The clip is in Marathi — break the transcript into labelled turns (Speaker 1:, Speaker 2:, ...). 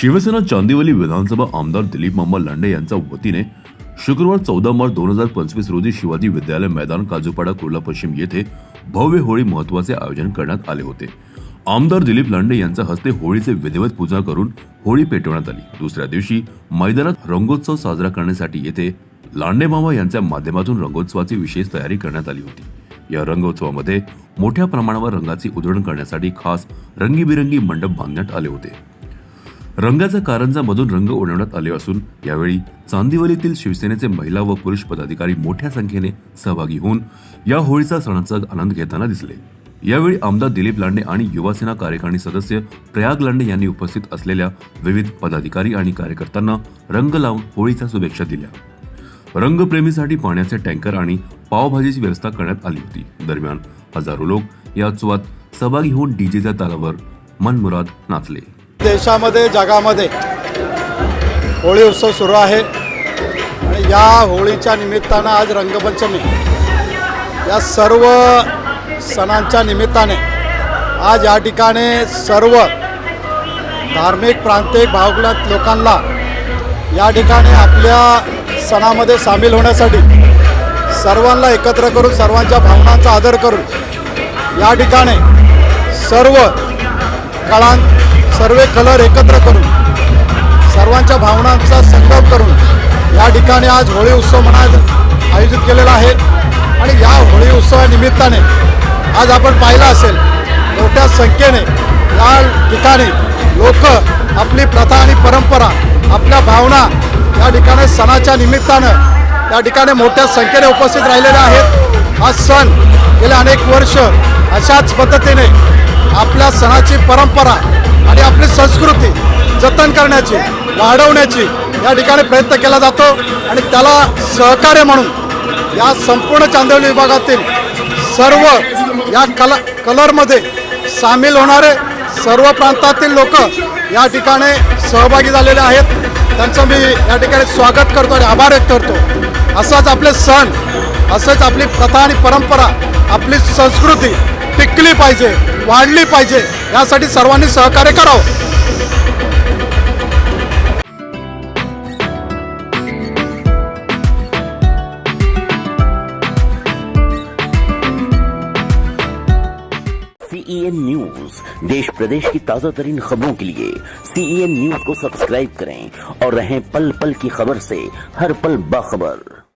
Speaker 1: शिवसेना चांदिवली विधानसभा आमदार दिलीप मामा लांडे यांच्या वतीने शुक्रवार चौदा मार्च दोन हजार पंचवीस रोजी शिवाजी विद्यालय मैदान काजूपाडा कुर्ला पश्चिम येथे भव्य होळी महत्त्वाचे आयोजन करण्यात आले होते. आमदार दिलीप लांडे यांच्या हस्ते होळीचे विधिवत पूजा करून होळी पेटवण्यात आली. दुसऱ्या दिवशी मैदानात रंगोत्सव साजरा करण्यासाठी येथे लांडे मामा यांच्या माध्यमातून रंगोत्सवाची विशेष तयारी करण्यात आली होती. या रंगोत्सवामध्ये मोठ्या प्रमाणावर रंगाची उधळण करण्यासाठी खास रंगीबिरंगी मंडप बांधण्यात आले होते. रंगाच्या कारंजामधून रंग ओढवण्यात आले असून यावेळी चांदिवलीतील शिवसेनेचे महिला व पुरुष पदाधिकारी मोठ्या संख्येने सहभागी होऊन या होळीचा सणाचा आनंद घेताना दिसले. यावेळी आमदार दिलीप लांडे आणि युवासेना कार्यकारिणी सदस्य प्रयाग लांडे यांनी उपस्थित असलेल्या विविध पदाधिकारी आणि कार्यकर्त्यांना रंग लावून होळीच्या शुभेच्छा दिल्या. रंगप्रेमीसाठी पाण्याचे टँकर आणि पावभाजीची व्यवस्था करण्यात आली होती. दरम्यान हजारो लोक या उत्सवात सहभागी होऊन डीजेच्या तालावर मनमुराद नाचले.
Speaker 2: देशामध्ये जगामध्ये होळी उत्सव सुरू आहे. आणि या होळीच्या निमित्तानं आज रंगपंचमी. या सर्व सणांच्या निमित्ताने आज या ठिकाणी सर्व धार्मिक प्रांतिक भावगुणात लोकांना या ठिकाणी आपल्या सणामध्ये सामील होण्यासाठी सर्वांना एकत्र करून सर्वांच्या भावनांचा आदर करून या ठिकाणी सर्व कळां सर्व कलर एकत्र करून सर्वांच्या भावनांचा संगम करून या ठिकाणी आज होळी उत्सव म्हणा आयोजित केलेला आहे. आणि या होळी उत्सवानिमित्ताने आज आपण पाहिलं असेल मोठ्या संख्येने या ठिकाणी लोक आपली प्रथा आणि परंपरा आपल्या भावना या ठिकाणी सणाच्या निमित्तानं या ठिकाणी मोठ्या संख्येने उपस्थित राहिलेले आहेत. हा सण गेले अनेक वर्ष अशाच पद्धतीने आपल्या सणाची परंपरा आणि आपली संस्कृती जतन करण्याची वाढवण्याची या ठिकाणी प्रयत्न केला जातो. आणि त्याला सहकार्य म्हणून या संपूर्ण चांदिवली विभागातील सर्व या कला कलरमध्ये सामील होणारे सर्व प्रांतातील लोक या ठिकाणी सहभागी झालेले आहेत. त्यांचं मी या ठिकाणी स्वागत करतो आणि आभार व्यक्त करतो. असाच आपले सण असंच आपली प्रथा आणि परंपरा आपली संस्कृती टिकली पाहिजे, वाढली पाहिजे, यासाठी सर्वांनी सहकार्य करावं.
Speaker 3: सीईएन न्यूज़ देश प्रदेश की ताज़ा तरीन खबरों के लिए सीईएन न्यूज़ को सब्सक्राइब करें और रहें पल पल की खबर से हर पल बाखबर।